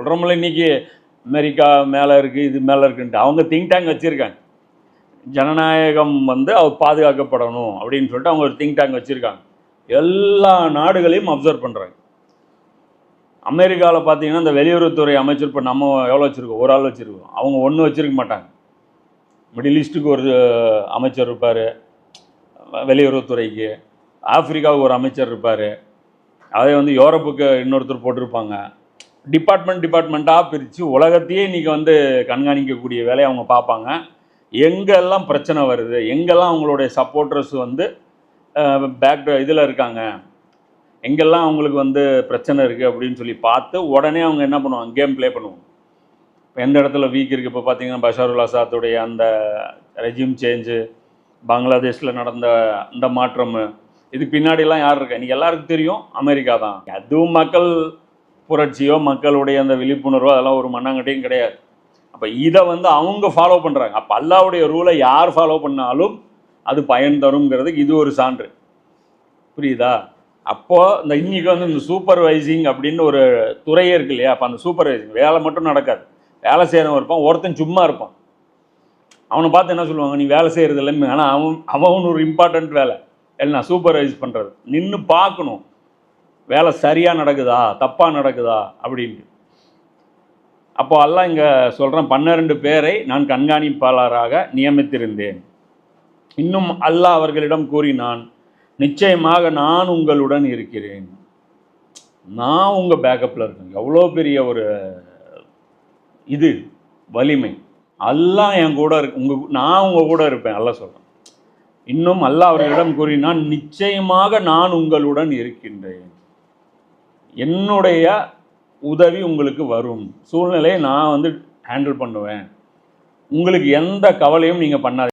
சொல்கிறோம்ல இன்னைக்கு. அமெரிக்கா மேலே இருக்குது இது மேலே இருக்குன்ட்டு. அவங்க திங்க் டேங்க் வச்சுருக்காங்க. ஜனநாயகம் வந்து அவர் பாதுகாக்கப்படணும் அப்படின்னு சொல்லிட்டு அவங்க ஒரு திங்க் டேங்க் வச்சுருக்காங்க. எல்லா நாடுகளையும் அப்சர்வ் பண்ணுறாங்க அமெரிக்காவில் பார்த்தீங்கன்னா இந்த வெளியுறவுத்துறை அமைச்சர் இப்போ நம்ம எவ்வளோ வச்சுருக்கோம்? ஒரு ஆள் வச்சுருக்கோம். அவங்க ஒன்றும் வச்சுருக்க மாட்டாங்க. மிடில் ஈஸ்ட்டுக்கு ஒரு அமைச்சர் இருப்பார். வெளியுறவுத்துறைக்கு. ஆப்பிரிக்காவுக்கு ஒரு அமைச்சர் இருப்பார். அதே வந்து யூரோப்புக்கு இன்னொருத்தர் போட்டிருப்பாங்க. டிபார்ட்மெண்ட் டிபார்ட்மெண்ட்டாக பிரித்து உலகத்தையே இன்றைக்கி வந்து கண்காணிக்கக்கூடிய வேலையை அவங்க பார்ப்பாங்க. எங்கெல்லாம் பிரச்சனை வருது எங்கெல்லாம் அவங்களுடைய சப்போர்ட்டர்ஸ் வந்து பேக் இதில் இருக்காங்க எங்கெல்லாம் அவங்களுக்கு வந்து பிரச்சனை இருக்குது அப்படின்னு சொல்லி பார்த்து உடனே அவங்க என்ன பண்ணுவாங்க கேம் ப்ளே பண்ணுவாங்க. இப்போ எந்த இடத்துல வீக் இருக்குது இப்போ பார்த்தீங்கன்னா பஷாருல் அசாத்துடைய அந்த ரெஜிம் சேஞ்சு பங்களாதேஷில் நடந்த அந்த மாற்றம் இதுக்கு பின்னாடிலாம் யார் இருக்கா? இன்றைக்கி எல்லாருக்கும் தெரியும் அமெரிக்கா தான். அதுவும் மக்கள் புரட்சியோ மக்களுடைய அந்த விழிப்புணர்வோ அதெல்லாம் ஒரு மண்ணாங்கட்டையும் கிடையாது. அப்போ இதை வந்து அவங்க ஃபாலோ பண்ணுறாங்க அப்போ அல்லாவுடைய ரூலை யார் ஃபாலோ பண்ணாலும் அது பயன் தருங்கிறதுக்கு இது ஒரு சான்று. புரியுதா? அப்போது இந்த இன்றைக்கி வந்து இந்த சூப்பர்வைசிங் அப்படின்னு ஒரு துறையே இருக்கு இல்லையா? அப்போ அந்த சூப்பர்வைசிங் வேலை மட்டும் நடக்காது. வேலை செய்கிறவன் இருப்பான் ஒருத்தன் சும்மா இருப்பான். அவனை பார்த்து என்ன சொல்லுவாங்க? நீ வேலை செய்கிறது இல்லைன்னு. ஆனால் அவன் அவன் ஒரு இம்பார்ட்டண்ட் வேலை. இல்லை நான் சூப்பர்வைஸ் பண்ணுறது நின்று பார்க்கணும். வேலை சரியாக நடக்குதா தப்பாக நடக்குதா அப்படின்ட்டு அப்போ அல்லாஹ் இங்கே சொல்கிறேன் பன்னிரண்டு பேரை நான் கண்காணிப்பாளராக நியமித்திருந்தேன். இன்னும் அல்லாஹ் அவர்களிடம் கூறினான் நிச்சயமாக நான் உங்களுடன் இருக்கிறேன். நான் உங்கள் பேக்கப்பில் இருக்கேன். எவ்வளோ பெரிய ஒரு இது வலிமை. அல்லாஹ் என் கூட இருக்கு உங்கள் நான் உங்கள் கூட இருப்பேன் அல்லாஹ் சொல்கிறேன் இன்னும் அல்லாஹ் அவர்களிடம் கூறினான் நிச்சயமாக நான் உங்களுடன் இருக்கின்றேன். என்னுடைய உதவி உங்களுக்கு வரும். சூழ்நிலையை நான் வந்து ஹேண்டில் பண்ணுவேன். உங்களுக்கு எந்த கவலையும் நீங்கள் பண்ணாது